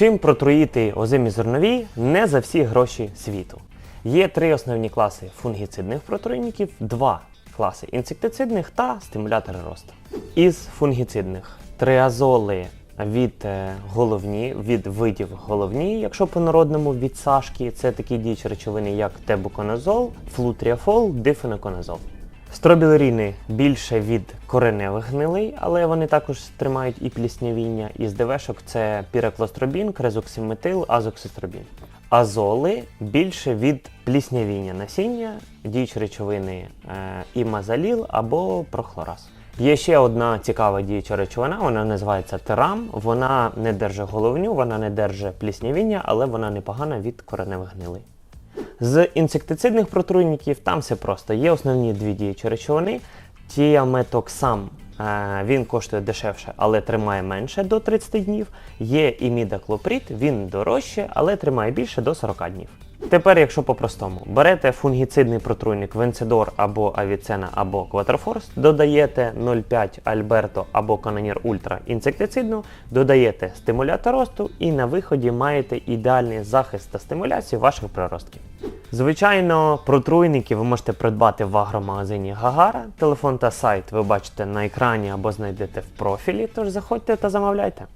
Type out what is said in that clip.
Чим протруїти озимі зернові не за всі гроші світу. Є три основні класи фунгіцидних протруйників, два класи інсектицидних та стимулятори росту. Із фунгіцидних триазоли від е, головні, від видів головні, якщо по-народному від сашки, це такі діючі речовини, як тебуконазол, флутріафол, дифеноконазол. Стробілеріни більше від кореневих гнилей, але вони також тримають і пліснявіння. Із ДВшок це піраклостробін, крезоксиметил, азоксистробін. Азоли більше від пліснявіння насіння, діючі речовини е, імазаліл або прохлораз. Є ще одна цікава діюча речовина, вона називається терам. Вона не держить головню, вона не держить пліснявіння, але вона непогана від кореневих гнилей. З інсектицидних протруйників там все просто. Є основні дві діючі речовини. Тіаметоксам е, він коштує дешевше, але тримає менше до 30 днів. Є імідаклоприд, він дорожче, але тримає більше до 40 днів. Тепер, якщо по-простому, берете фунгіцидний протруйник Венцидор або Авіцена або Кватерфорс, додаєте 0,5 Альберто або Канонір Ультра інсектицидну, додаєте стимулятор росту і на виході маєте ідеальний захист та стимуляцію ваших приростків. Звичайно, протруйники ви можете придбати в агромагазині Гагара. Телефон та сайт ви бачите на екрані або знайдете в профілі, тож заходьте та замовляйте.